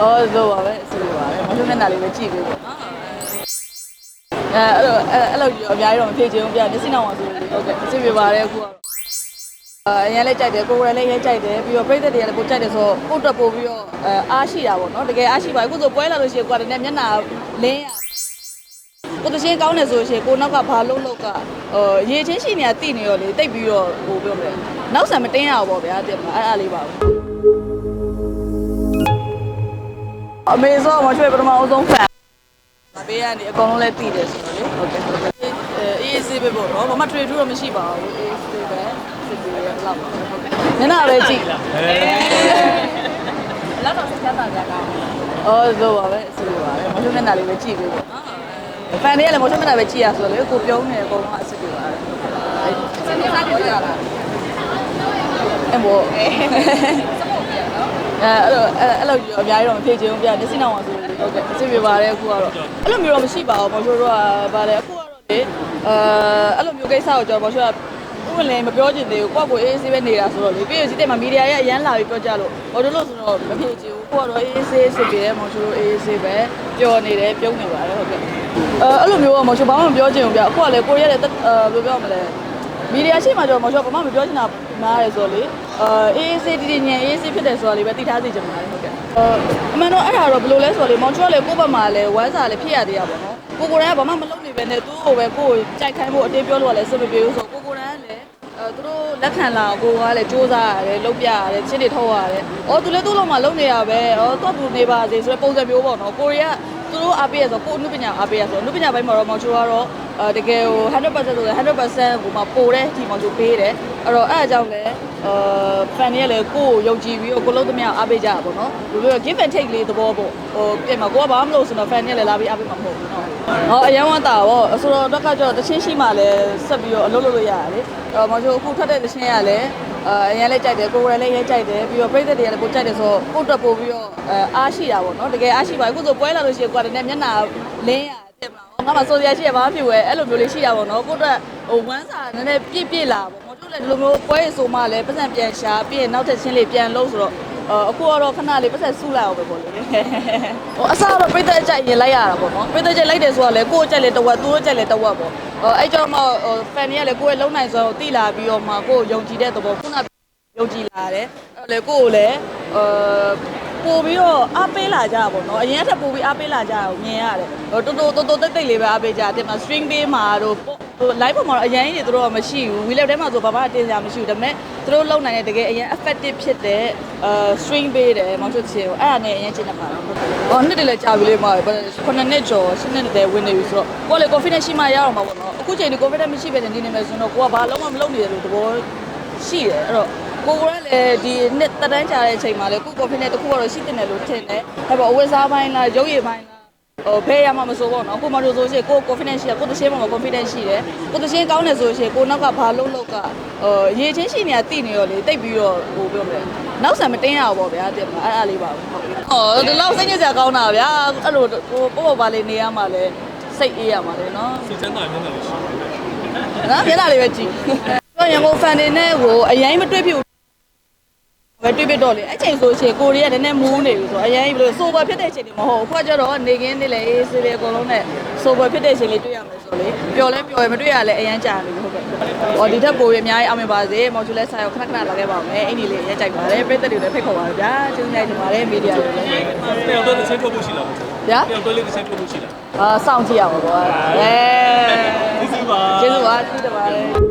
အော်ဆိုပါပဲဆိုပါပဲမလို့မျက်နှာလေးပဲကြည့်ပေးပေါ့နော်အဲအဲ့လိုအဲ့လိုကြီးအများကြီးတော့မဖြစ်ချင်ဘူးပြမျက်စိနောက်အောင်ဆိုလို့ဟုတ်ကဲ့အစ်ပြပါတယ်အခုကတော့အဲအရင်လည်းကြိုက်တယ်ကိုယ်လည်းလည်းကြိုက်တယ်ပြီးတော့ပြိသက်တွေကလည်းကိုကြိုက်တယ်ဆိုတော့ကိုတက်ပို့ပြီးတော့အဲအားရှိတာပေါ့နော်တကယ်အားရှိပါအခုဆိုပွဲလာလို့ရှိရင်ကိုကတည်းကမျက်နှာလင်းရကိုတချင်းကောင်းတယ်ဆိုရှင်ကိုနောက်ကဘာလုံးလောက်ကဟိုရေချင်းရှိနေတာတိနေရောလေတိတ်ပြီးတော့ဟိုပြောမလဲနောက်ဆံမတင်းရအောင်ပေါ့ဗျာတင်ပါအဲ့အားလေးပါဘူး အမေဆိုမချွေပထမအဆုံးဖန်မပေးရနေအကုန်လုံးလည်းတိတယ်ဆိုတော့လေဟုတ်ကဲ့ဟုတ်ကဲ့အေးအေးဆေးပဲပေါ့နော်ဘာမှထွေထူးတော့မရှိပါဘူးအေးဆေးပဲစစ်ပြီးရလောက်ပါဟုတ်ကဲ့နင်နာပဲကြည့်လောက်တော့ဆက်တာကြတာအော်ဆိုပါပဲဆိုပါပဲမချွေမျက်နှာလေးပဲကြည့်ပေးပေါ့နော်ဖန်တွေကလည်းမချွေမျက်နှာပဲကြည့်ရဆိုတော့လေကိုပြုံးနေအကုန်လုံးအစ်စ်ပြပါတယ်စနေစားတယ်ကြာတာအဲ့ဘော အဲအဲ့လိုအဲ့လိုကြီးအများကြီးတော့မဖြစ်ချင်ဘူးပြမျက်စိနောက်အောင်ဆိုလို့ဟုတ်ကဲ့အစ်စ်ပြပါတယ်အခုကတော့အဲ့လိုမျိုးတော့မရှိပါဘူးမချွေတို့ကဗါလေအခုကတော့လေအဲအဲ့လိုမျိုးကိစ္စကိုကျွန်တော်မချွေကဥပလည်းမပြောချင်သေးဘူးကိုယ့်ကိုအေးအေးဆေးပဲနေတာဆိုတော့လေပြီးရစီတဲ့မှာမီဒီယာရဲ့အရန်လာပြီးပြောကြလို့ဟိုတို့လို့ဆိုတော့မဖြစ်ချင်ဘူးကိုကတော့အေးအေးဆေးစစ်ပြီးတယ်မောင်ချိုအေးအေးဆေးပဲပျော်နေတယ်ပြုံးနေပါတယ်ဟုတ်ကဲ့အဲအဲ့လိုမျိုးကမောင်ချိုဘာမှမပြောချင်ဘူးဗျအခုကလေကိုရရဲ့အဲဘယ်လိုပြောမလဲမီဒီယာရှိမှကျွန်တော်မောင်ချိုဘာမှမပြောချင်တာနားရယ်ဆိုတော့လေ အဲအေးအေးဆေးတည်တည်ညံအေးအေးဆေးဖြစ်တယ်ဆိုတာလေးပဲသိထားသိချင်ပါတယ်ဟုတ်ကဲ့အမှန်တော့အဲ့ဒါတော့ဘယ်လိုလဲဆိုတော့လေမောင်ချိုကလေကိုယ့်ဘက်မှာလေဝမ်းစာလေဖြစ်ရသေးရပါတော့ကိုကိုရကဘာမှမလုပ်နေပဲနဲ့သူ့ကိုပဲကိုယ်ကြိုက်ခိုင်းဖို့အတင်းပြောလို့ကလည်းစမပြေဘူးဆိုတော့ကိုကိုရကလည်းအဲသူတို့လက်ခံလာကိုကလည်းစူးစမ်းရတယ်လုပ်ပြရတယ်ချင်းတွေထုတ်ရတယ်။အော်သူလည်းသူ့လုံးမှာလုပ်နေရပဲ။အော်တော့သူနေပါစေဆိုတဲ့ပုံစံမျိုးပေါ့နော်။ကိုရီးယားသူတို့အားပေးရဆိုကိုအနုပညာအားပေးရဆိုအနုပညာဘက်မှာတော့မောင်ချိုကတော့အဲတကယ်ဟို100%ဆိုရင်100%ကိုမှပိုတဲ့ဒီမောင်ချိုပေးတယ်။ အဲ့တော့အဲ့အကြောင်းလည်းအဲ fan တွေကလည်းကိုကိုယုံကြည်ပြီးတော့ကိုလုံးသမျှအားပေးကြတာပေါ့နော်။ဘယ်လို give and take လေးသဘောပေါ့။ဟိုပြင်မှာကိုကဘာမှမလုပ်ဆိုတော့ fan တွေကလည်းလာပြီးအားပေးမှာမဟုတ်ဘူးနော်။ဟောအရန်ဝမ်းတာပေါ့ဆိုတော့တော့ကကြောတချင်းရှိမှလည်းဆက်ပြီးတော့အလုပ်လုပ်လို့ရတယ်လေ။အဲ့တော့မောင်ချိုအခုထွက်တဲ့တချင်းကလည်းအဲအရင်လည်းကြိုက်တယ်ကိုယ်လည်းလည်းကြိုက်တယ်ပြီးတော့ပြိသက်တွေကလည်းကိုကြိုက်တယ်ဆိုတော့ကိုတက်ပို့ပြီးတော့အဲအားရှိတာပေါ့နော်တကယ်အားရှိပါအခုဆိုပွဲလာလို့ရှိရင်ကိုကတည်းကမျက်နှာလင်းရတယ်မလားငါမှဆိုစရာရှိရဘာမှဖြစ်ဝဲအဲ့လိုမျိုးလေးရှိတာပေါ့နော်ကိုတက်ဟိုဝမ်းစာနည်းနည်းပြည့်ပြည့်လာပေါ့မ တို့လည်းဒီလိုမျိုးပွဲဆိုမှလည်းပတ်စံပြန်ရှာပြီးရင်နောက်ထပ်ချင်းလေးပြန်လို့ဆိုတော့အခုကတော့ခဏလေးပတ်ဆက်ဆူလိုက်အောင်ပဲပေါ့လေဟိုအစားတော့ပြိသက်အကြိုက်ရင်လိုက်ရတာပေါ့နော်ပြိသက်ကြိုက်လိုက်တယ်ဆိုတော့လေကိုယ်အကြိုက်လေတဝက်သူတို့ကြိုက်လေတဝက်ပေါ့အဲ့ကြောင့်မှဖန်တွေကလည်းကိုယ်ရဲ့လုံနိုင်စွမ်းကိုတိလာပြီးတော့မှကိုယ်ယုံကြည်တဲ့သဘောခုနယုံကြည်လာတယ်အဲ့လေကိုယ်ကိုလည်းအာပို့ပြီးတော့အားပေးလာကြတာပေါ့နော်အရင်ကထပ်ပို့ပြီးအားပေးလာကြတာကိုမြင်ရတယ်ဟိုတော်တော်တော်တော်တိတ်တိတ်လေးပဲအားပေးကြတယ်တင်မှာ string ပေးမှာတို့ ဟို live ပေါ်မှာတော့အရင်ကြီးတွေတို့တော့မရှိဘူး wheel ထဲမှာဆိုဘာမှအတင်စရာမရှိဘူးဒါပေမဲ့သူတို့လုံနိုင်တဲ့တကယ်အရင် effective ဖြစ်တဲ့အာ string ပေးတယ်မောင်ချွတ်ချင်ကိုအဲ့ဒါနဲ့အရင်ကျင်းနေပါတော့ဟောနှစ်တည်းလည်းကြာပြီလေမှာခုနှစ်နှစ်ကျော်ရှစ်နှစ်တည်းဝင်နေပြီဆိုတော့ကိုယ်လေ confidence ရှိမှရအောင်ပါပေါ့နော်အခုချိန်ဒီ confidence မရှိပဲနေနေမယ်ဆိုတော့ကိုကဘာလုံးဝမလုပ်နေတယ်လို့သဘောရှိတယ်အဲ့တော့ကိုကလည်းဒီနှစ်တက်တန်းကြာတဲ့အချိန်မှာလေကို confidence တခုကတော့ရှိတင်တယ်လို့ထင်တယ်ဒါပေမဲ့အဝတ်စားပိုင်းလားရုပ်ရည်ပိုင်းလား ဟိုဖဲရမှာမဆိုပေါ့နော်ကိုမတို့ဆိုရှင်ကို confidence ရှိတယ်ကိုတချင်းမှာ confidence ရှိတယ်ကိုတချင်းကောင်းတယ်ဆိုရှင်ကိုနောက်ကဘာလုံးလောက်ကဟိုရေချင်းရှိနေတာတိနေရောလေတိတ်ပြီးတော့ဟိုပြောမလဲနောက်ဆံမတင်းရအောင်ပေါ့ဗျာတင်ပါအဲ့အားလေးပါဟုတ်ပြီဟောဒီလောက်စိတ်ညစ်စရာကောင်းတာဗျာအဲ့လိုကိုပေါ့ပေါ့ပါလေးနေရမှာလေစိတ်အေးရမှာလေနော်စီချမ်းသာမျက်နှာလေးရှိတယ်နော်မျက်နှာလေးပဲကြည့်တော့ရန်ကုန်ဖန်တွေနဲ့ဟိုအရင်မတွေ့ဖြစ် ဘူးပဲတွေ့ဖြစ်တော့လေအဲ့ချိန်ဆိုရှင်ကိုရီးယားနည်းနည်းမူးနေပြီဆိုအရင်ဘယ်လိုဆိုဘာဖြစ်တဲ့အချိန်တွေမဟုတ်ဘူးအခုကကျတော့နေကင်းနေလေအေးဆေးလေးအကုန်လုံးနဲ့ဆိုဘာဖြစ်တဲ့အချိန်လေးတွေ့ရမယ်ဆိုလေပျော်လဲပျော်ရမတွေ့ရလဲအရင်ကြာနေပြီဟုတ်ကဲ့ဟောဒီထက်ပိုရအများကြီးအောင်မြင်ပါစေမော်ချူလဲဆိုင်ကိုခဏခဏလာခဲ့ပါမယ်အင်ဒီလေးရဲကြိုက်ပါတယ်ပြည်သက်တွေလည်းဖိတ်ခေါ်ပါရဗျာကျေးဇူးများတင်ပါတယ်မီဒီယာတွေလည်း။တယောက်တော့တစ်ချက်ထုတ်ဖို့ရှိလားဗျာ။တယောက်တော့လေးတစ်ချက်ထုတ်ဖို့ရှိလားအာစောင့်ကြည့်ရပါဘောအဲ။ဒီစီပါကျေးဇူးပါကျေးဇူးပါတယ်